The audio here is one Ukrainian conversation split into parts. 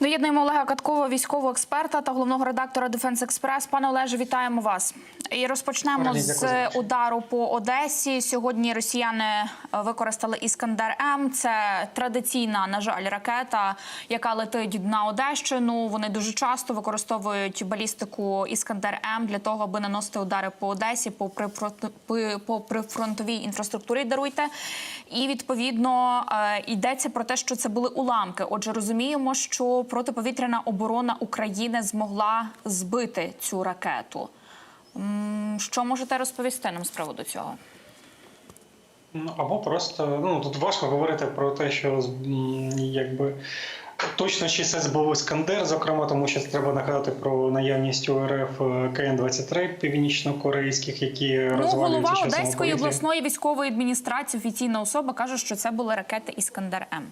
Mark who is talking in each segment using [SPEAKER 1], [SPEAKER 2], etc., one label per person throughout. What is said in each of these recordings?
[SPEAKER 1] Доєднуємо Олега Каткова, військового експерта та головного редактора Дефенс Експрес. Пане Олеже, вітаємо вас. І розпочнемо з
[SPEAKER 2] дякую бачення.
[SPEAKER 1] удару по Одесі. Сьогодні росіяни е, використали Іскандер М. Це традиційна, на жаль, ракета, яка летить на Одещину. Вони дуже часто використовують балістику Іскандер М для того, аби наносити удари по Одесі, по по прифронтовій інфраструктурі. Даруйте. І відповідно е, йдеться про те, що це були уламки. Отже, розуміємо, що протиповітряна оборона України змогла збити цю ракету. Що можете розповісти нам з приводу цього?
[SPEAKER 2] Ну, або просто ну тут важко говорити про те, що якби. Точно чи це був Іскандер, зокрема, тому що треба нагадати про наявність у РФ КН-23 північно-корейських, які
[SPEAKER 1] Ну,
[SPEAKER 2] розвалюються
[SPEAKER 1] голова Одеської обласної військової адміністрації, офіційна особа, каже, що це були ракети Іскандер М.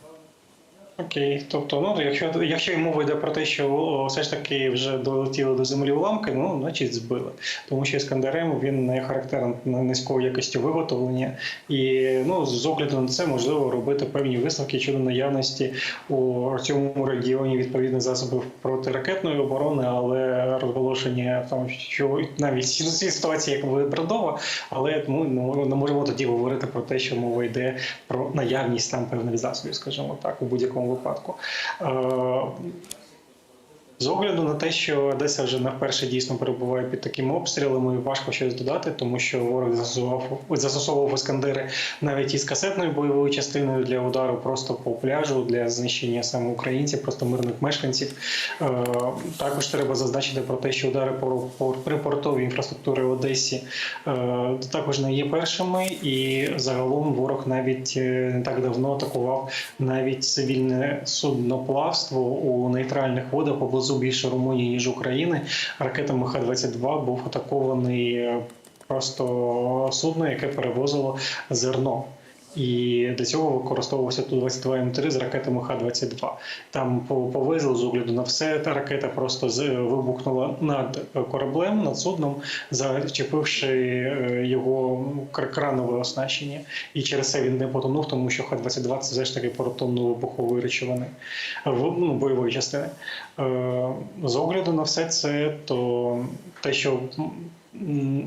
[SPEAKER 2] Окей, тобто, ну якщо якщо й мова йде про те, що все ж таки вже долетіли до землі уламки, ну значить збили. Тому що Іскандерем він не характерен низькою якістю виготовлення, і ну з огляду на це можливо робити певні висновки щодо наявності у цьому регіоні відповідних засобів протиракетної оборони, але розголошення там, що навіть цій ситуації як виправдова, але ми не можемо тоді говорити про те, що мова йде про наявність там певних засобів, скажімо так, у будь-якому випадку. З огляду на те, що Одеса вже не вперше дійсно перебуває під такими обстрілами, важко щось додати, тому що ворог застосував застосовував іскандери навіть із касетною бойовою частиною для удару просто по пляжу для знищення саме українців, просто мирних мешканців. Е, Також треба зазначити про те, що удари по припортовій інфраструктури в Одесі е, також не є першими, і загалом ворог навіть е, не так давно атакував навіть цивільне судноплавство у нейтральних водах поблизу більше Румунії ніж України. Ракетами Х-22 був атакований е, просто судно, яке перевозило зерно. І для цього використовувався Ту-22 М3 з ракетами Х-22. Там по- повезли з огляду на все. Та ракета просто вибухнула над кораблем, над судном, зачепивши е, його кранове оснащення. І через це він не потонув, тому що Х-22 це все ж таки протонно-вибухової речовини в- ну, бойової частини. Е, З огляду на все це, то те, що м,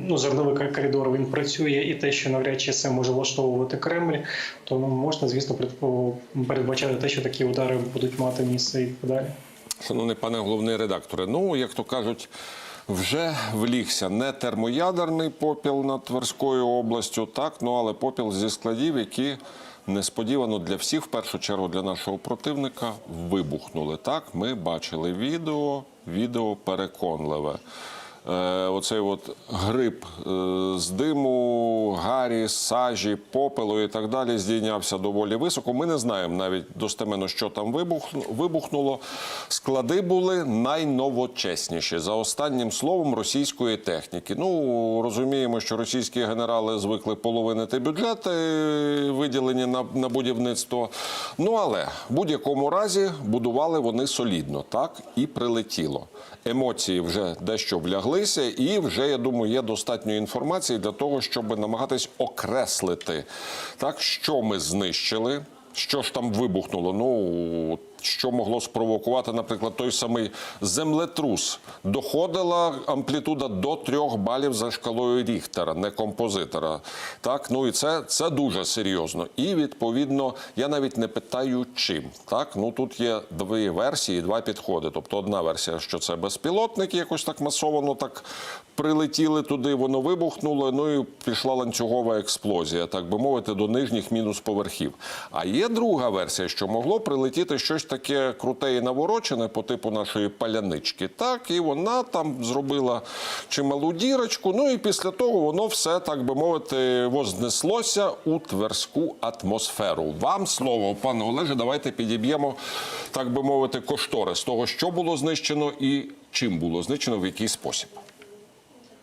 [SPEAKER 2] ну, зерновий коридор він працює, і те, що навряд чи це може влаштовувати Кремль, то ну, можна, звісно, передбачати те, що такі удари будуть мати місце і подалі.
[SPEAKER 3] Шановний пане головний редакторе, ну як то кажуть, вже влігся не термоядерний попіл над Тверською областю, так ну але попіл зі складів, які несподівано для всіх, в першу чергу для нашого противника, вибухнули. Так, ми бачили відео, відео переконливе. Е, оцей от гриб е, з диму, гарі, сажі, попелу і так далі здійнявся доволі високо. Ми не знаємо навіть достеменно, що там вибухнуло. Склади були найновочесніші за останнім словом російської техніки. Ну розуміємо, що російські генерали звикли половинити бюджети, виділені на, на будівництво. Ну але в будь-якому разі будували вони солідно, так і прилетіло. Емоції вже дещо вляглися, і вже я думаю, є достатньо інформації для того, щоб намагатись окреслити, так що ми знищили. Що ж там вибухнуло? Ну що могло спровокувати, наприклад, той самий землетрус. Доходила амплітуда до трьох балів за шкалою Ріхтера, не композитора. Так, ну і це, це дуже серйозно. І відповідно, я навіть не питаю, чим. Так, ну тут є дві версії, два підходи. Тобто, одна версія, що це безпілотники, якось так масовано так прилетіли туди, воно вибухнуло. Ну і пішла ланцюгова експлозія, так би мовити, до нижніх мінус поверхів. А є друга версія, що могло прилетіти щось таке круте і наворочене по типу нашої палянички. Так, і вона там зробила чималу дірочку. Ну і після того воно все, так би мовити, вознеслося у тверську атмосферу. Вам слово, пане Олеже, давайте підіб'ємо, так би мовити, коштори з того, що було знищено і чим було знищено, в який спосіб.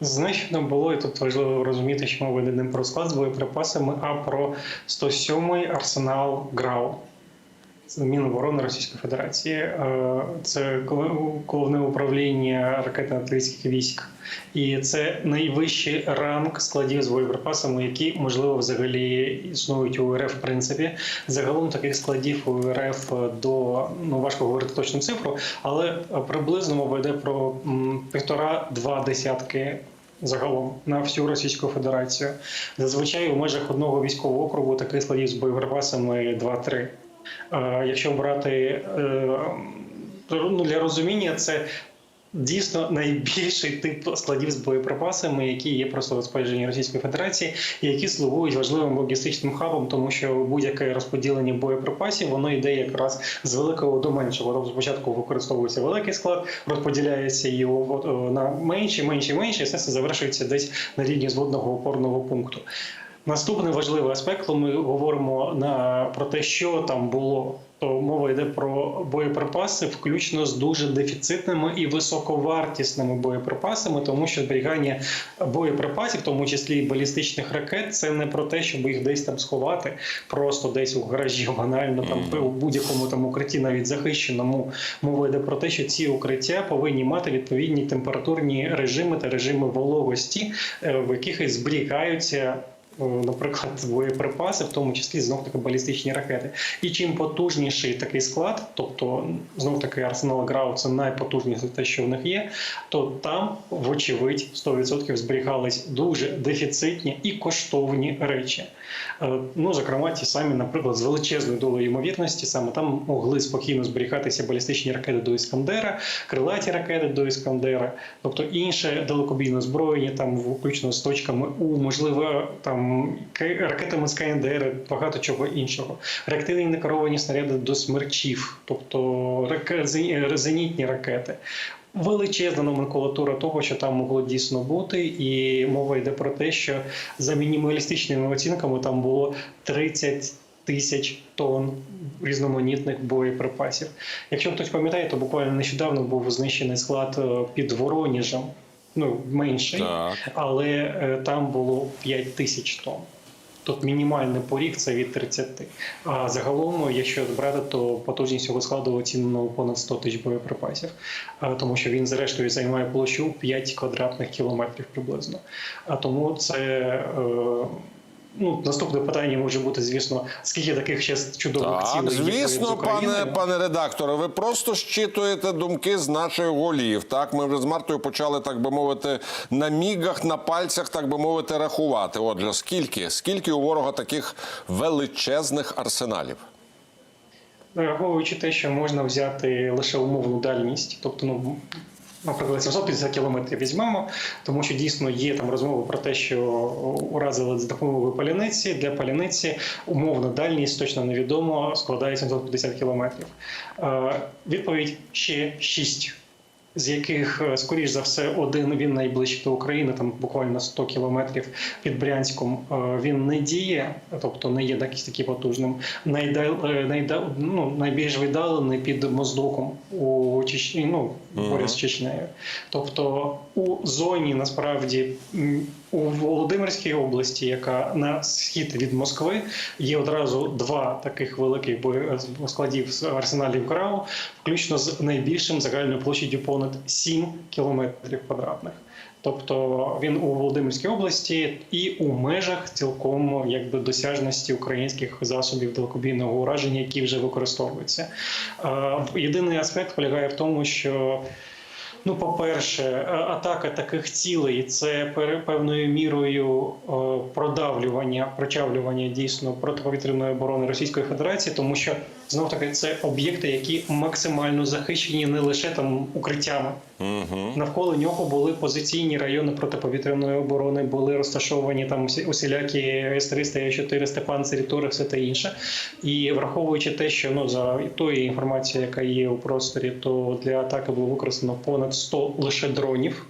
[SPEAKER 2] Знищено було, і тут важливо розуміти, що мова не про склад з боєприпасами, а про 107-й арсенал ГРАУ. Міноборони Російської Федерації, Е, це головне управління ракетно-артилерійських військ, і це найвищий ранг складів з боєприпасами, які можливо взагалі існують у РФ. В принципі, загалом таких складів у РФ до ну важко говорити точну цифру, але приблизно мова йде про півтора-два десятки. Загалом на всю Російську Федерацію зазвичай у межах одного військового округу таких складів з боєприпасами 2-3. Е, Якщо брати е, ну, для розуміння, це дійсно найбільший тип складів з боєприпасами, які є просто в розпорядженні Російської Федерації, які слугують важливим логістичним хабом, тому що будь-яке розподілення боєприпасів воно йде якраз з великого до меншого. Тобто спочатку використовується великий склад, розподіляється його е, на менші, менші, менші, і все це завершується десь на рівні зводного опорного пункту. Наступний важливий аспект, коли ми говоримо на про те, що там було, то мова йде про боєприпаси, включно з дуже дефіцитними і високовартісними боєприпасами, тому що зберігання боєприпасів, в тому числі і балістичних ракет, це не про те, щоб їх десь там сховати, просто десь у гаражі, банально там у будь-якому там укритті, навіть захищеному. Мова йде про те, що ці укриття повинні мати відповідні температурні режими та режими вологості, е, в яких зберігаються наприклад, боєприпаси, в тому числі знов таки балістичні ракети. І чим потужніший такий склад, тобто знов таки арсенал ГРАУ це найпотужніше те, що в них є, то там, вочевидь, 100% зберігались дуже дефіцитні і коштовні речі. Е, Ну, зокрема, ті самі, наприклад, з величезною долею ймовірності, саме там могли спокійно зберігатися балістичні ракети до Іскандера, крилаті ракети до Іскандера, тобто інше далекобійне озброєння, там включно з точками У, можливо, там ракетами з КНДР, багато чого іншого. Реактивні некеровані снаряди до смерчів, тобто зенітні ракети. Величезна номенклатура того, що там могло дійсно бути, і мова йде про те, що за мінімалістичними оцінками там було 30 тисяч тонн різноманітних боєприпасів. Якщо хтось пам'ятає, то буквально нещодавно був знищений склад е, під Воронежем, ну менший,
[SPEAKER 3] Так.
[SPEAKER 2] але е, там було 5 тисяч тонн. Тобто мінімальний поріг це від 30. А загалом, якщо брати, то потужність цього складу оцінено понад 100 тисяч боєприпасів, тому що він зрештою займає площу 5 квадратних кілометрів приблизно. А тому це. Ну, наступне питання може бути, звісно, скільки таких ще чудових
[SPEAKER 3] Так,
[SPEAKER 2] цілей є
[SPEAKER 3] звісно,
[SPEAKER 2] Україною.
[SPEAKER 3] пане, пане редакторе, ви просто щитуєте думки з наших голів. Так, ми вже з Мартою почали, так би мовити, на мігах, на пальцях, так би мовити, рахувати. Отже, скільки? Скільки у ворога таких величезних арсеналів?
[SPEAKER 2] Враховуючи те, що можна взяти лише умовну дальність, тобто, ну, наприклад, 750 кілометрів візьмемо, тому що дійсно є там розмови про те, що уразили з допомогою паляниці. Для паляниці умовна дальність точно невідомо, складає 750 кілометрів. Е, Відповідь ще 6 з яких, е, скоріш за все, один він найближчий до України, там буквально 100 кілометрів під Брянськом. е, Він не діє, тобто не є такий такі потужним. Найдал, е, найда, ну, найбільш віддалений під Моздоком у Чечні, ну поряд з Чечнею. Тобто у зоні насправді у Володимирській області, яка на схід від Москви, є одразу два таких великих складів з арсеналів ГРАУ, включно з найбільшим загальною площадю понад 7 кілометрів квадратних. Тобто він у Володимирській області і у межах цілком якби досяжності українських засобів далекобійного ураження, які вже використовуються. Е, Єдиний аспект полягає в тому, що Ну, по-перше, е, атака таких цілей це певною мірою е, продавлювання, прочавлювання дійсно протиповітряної оборони Російської Федерації, тому що знов таки це об'єкти, які максимально захищені не лише там укриттями.
[SPEAKER 3] Угу.
[SPEAKER 2] Навколо нього були позиційні райони протиповітряної оборони, були розташовані там усілякі С-300, С-400, панцирі, Тори, все те інше. І враховуючи те, що ну за тої інформації, яка є у просторі, то для атаки було використано понад 100 лише дронів.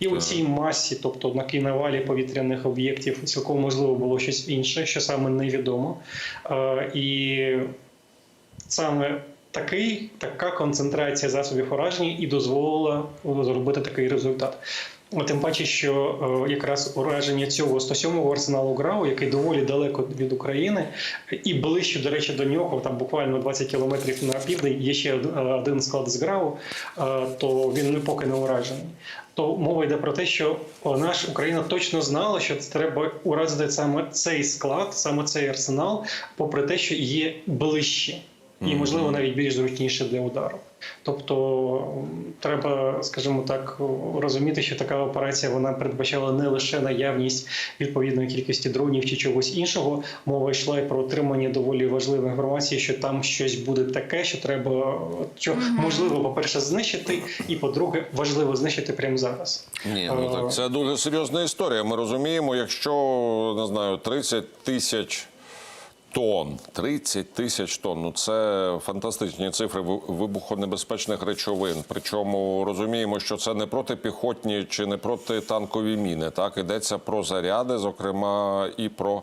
[SPEAKER 2] І у цій масі, тобто на кінавалі повітряних об'єктів, цілком можливо було щось інше, що саме невідомо. Е, І саме такий, така концентрація засобів ураження і дозволила зробити такий результат. Тим паче, що е, якраз ураження цього 107-го арсеналу ГРАУ, який доволі далеко від України, і ближче, до речі, до нього, там буквально 20 кілометрів на південь, є ще е, один склад з ГРАУ, е, то він поки не уражений. То мова йде про те, що наш Україна точно знала, що треба уразити саме цей склад, саме цей арсенал, попри те, що є ближче і, можливо, навіть більш зручніше для удару. Тобто треба, скажімо так, розуміти, що така операція вона передбачала не лише наявність відповідної кількості дронів чи чогось іншого. Мова йшла і про отримання доволі важливої інформації, що там щось буде таке, що треба що можливо, по-перше, знищити, і по-друге, важливо знищити прямо зараз.
[SPEAKER 3] Ні, ну так це дуже серйозна історія. Ми розуміємо, якщо не знаю, 30 тисяч тонн, 30 тисяч тонн, ну це фантастичні цифри ви- вибухонебезпечних речовин. Причому розуміємо, що це не протипіхотні чи не протитанкові міни. Так ідеться про заряди, зокрема, і про.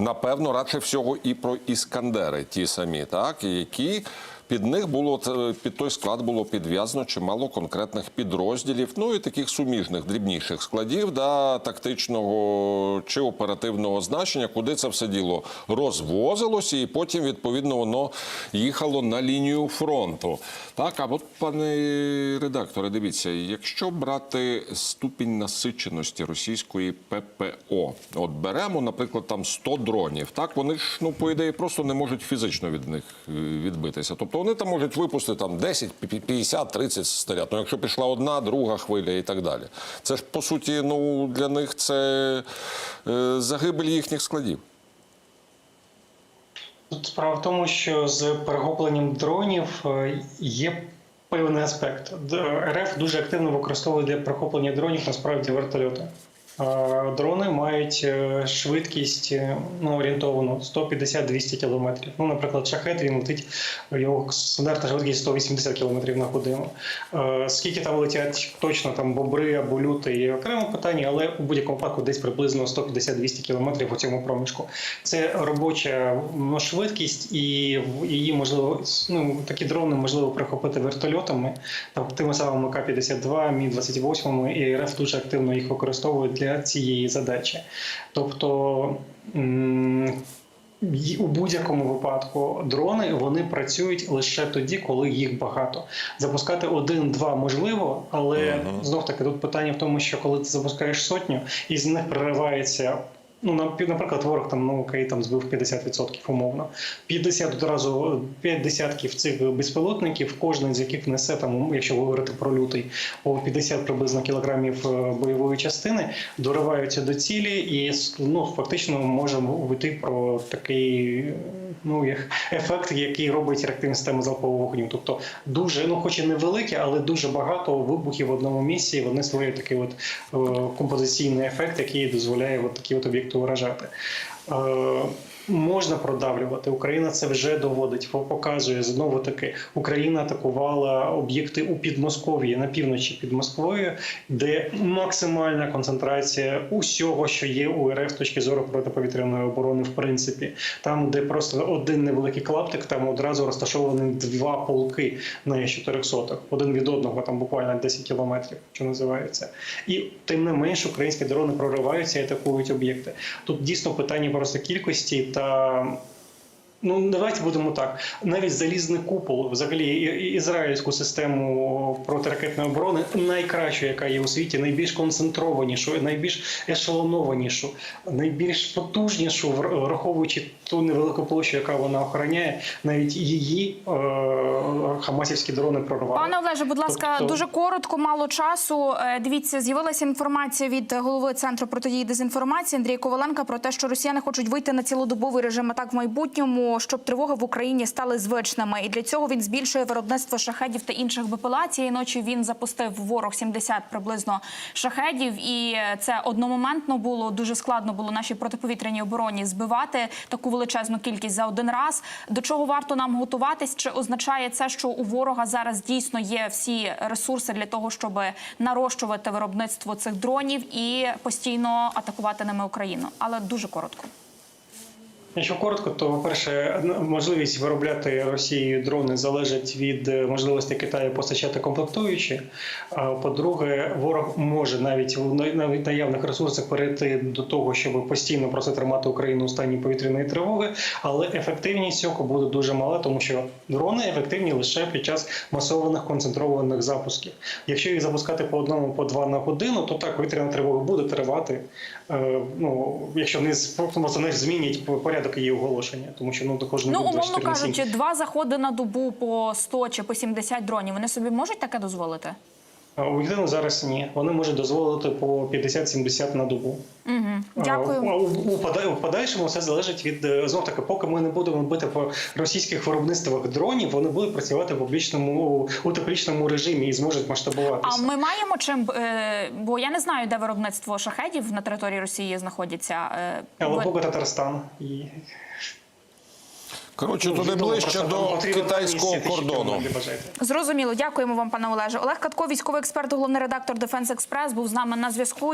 [SPEAKER 3] Напевно, радше всього, і про іскандери, ті самі, так які під них було під той склад було підв'язано чимало конкретних підрозділів, ну і таких суміжних дрібніших складів, да, тактичного чи оперативного значення, куди це все діло розвозилося, і потім відповідно воно їхало на лінію фронту. Так, а от, пане редакторе, дивіться, якщо брати ступінь насиченості російської ППО, от беремо, наприклад, там 100 дронів, так вони ж ну по ідеї просто не можуть фізично від них е, відбитися. Тобто вони там можуть випустити там 10, 50, 30 снаряд. Ну, якщо пішла одна, друга хвиля і так далі. Це ж по суті, ну для них це е, загибель їхніх складів.
[SPEAKER 2] Тут справа в тому, що з перехопленням дронів е, є певний аспект. РФ дуже активно використовує для перехоплення дронів насправді вертольоти. Дрони мають е, швидкість е, ну, орієнтовану 150-200 км. Ну, наприклад, шахет він летить, його стандартна швидкість 180 км на годину. Е, Скільки там летять точно там бобри або люти є окреме питання, але у будь-якому випадку десь приблизно 150-200 км у цьому проміжку. Це робоча ну, швидкість, і її можливо ну, такі дрони можливо прихопити вертольотами, там тими самими К-52, Мі-28, і РФ дуже активно їх використовують для цієї задачі. Тобто. У будь-якому випадку дрони вони працюють лише тоді, коли їх багато. Запускати один-два можливо, але знов таки тут питання в тому, що коли ти запускаєш сотню, і з них проривається. Ну, наприклад, ворог там ну окей, там збив 50% умовно. 50 одразу 5 десятків цих безпілотників, кожен з яких несе там, якщо говорити про лютий, по 50 приблизно кілограмів е, бойової частини, дориваються до цілі, і ну фактично можемо вийти про такий ну ефект, який робить реактивна система залпового вогню. Тобто дуже, ну хоч і невелике, але дуже багато вибухів в одному місці. Вони створюють такий от е, композиційний ефект, який дозволяє от такі от об'єкти вражати. Можна продавлювати. Україна це вже доводить, показує знову таки. Україна атакувала об'єкти у Підмосков'ї на півночі під Москвою, де максимальна концентрація усього, що є у РФ точки зору протиповітряної оборони, в принципі, там, де просто один невеликий клаптик, там одразу розташовані два полки на 400 один від одного, там буквально 10 кілометрів, що називається, і тим не менш українські дрони прориваються і атакують об'єкти. Тут дійсно питання просто кількості та. Ну, давайте будемо так. Навіть залізний купол, взагалі ізраїльську систему протиракетної оборони, найкращу, яка є у світі, найбільш концентрованішу, найбільш ешелонованішу, найбільш потужнішу, враховуючи ту невелику площу, яка вона охороняє, навіть її е- хамасівські дрони прорвали.
[SPEAKER 1] Пане Олеже, будь ласка,
[SPEAKER 2] Тобто-
[SPEAKER 1] дуже коротко, мало часу. Е, Дивіться, з'явилася інформація від голови центру протидії дезінформації Андрія Коваленка про те, що росіяни хочуть вийти на цілодобовий режим атак в майбутньому, щоб тривоги в Україні стали звичними. І для цього він збільшує виробництво шахедів та інших БПЛА. Цієї ночі він запустив ворог 70 приблизно шахедів, і це одномоментно було дуже складно було нашій протиповітряній обороні збивати таку величезну кількість за один раз. До чого варто нам готуватись? Чи означає це, що у ворога зараз дійсно є всі ресурси для того, щоб нарощувати виробництво цих дронів і постійно атакувати ними Україну? Але дуже коротко.
[SPEAKER 2] Якщо коротко, то по-перше, можливість виробляти Росією дрони залежить від е, можливості Китаю постачати комплектуючі. А по-друге, ворог може навіть в наявних ресурсах перейти до того, щоб постійно просто тримати Україну у стані повітряної тривоги, але ефективність цього буде дуже мала, тому що дрони ефективні лише під час масованих концентрованих запусків. Якщо їх запускати по одному, по два на годину, то так повітряна тривога буде тривати. Е, ну якщо не просто не змінять порядок її оголошення, тому що ну також не
[SPEAKER 1] Ну,
[SPEAKER 2] буде
[SPEAKER 1] умовно
[SPEAKER 2] 24 на 7.
[SPEAKER 1] кажучи, два заходи на добу по 100 чи по 70 дронів. Вони собі можуть таке дозволити?
[SPEAKER 2] У єдину зараз ні. Вони можуть дозволити по 50-70 на добу.
[SPEAKER 1] Угу. Дякую.
[SPEAKER 2] У, у, пода- у подальшому все залежить від е, знов таки, поки ми не будемо бити по російських виробництвах дронів, вони будуть працювати в публічному у теплічному режимі і зможуть масштабуватися.
[SPEAKER 1] А ми маємо чим, е, бо я не знаю, де виробництво шахедів на території Росії знаходиться. е,
[SPEAKER 2] Але поки Татарстан і
[SPEAKER 3] Коротше,
[SPEAKER 2] Ну,
[SPEAKER 3] туди ближче до китайського кордону.
[SPEAKER 1] Зрозуміло, дякуємо вам, пане Олеже. Олег Катко, військовий експерт, головний редактор Дефенс Експрес, був з нами на зв'язку.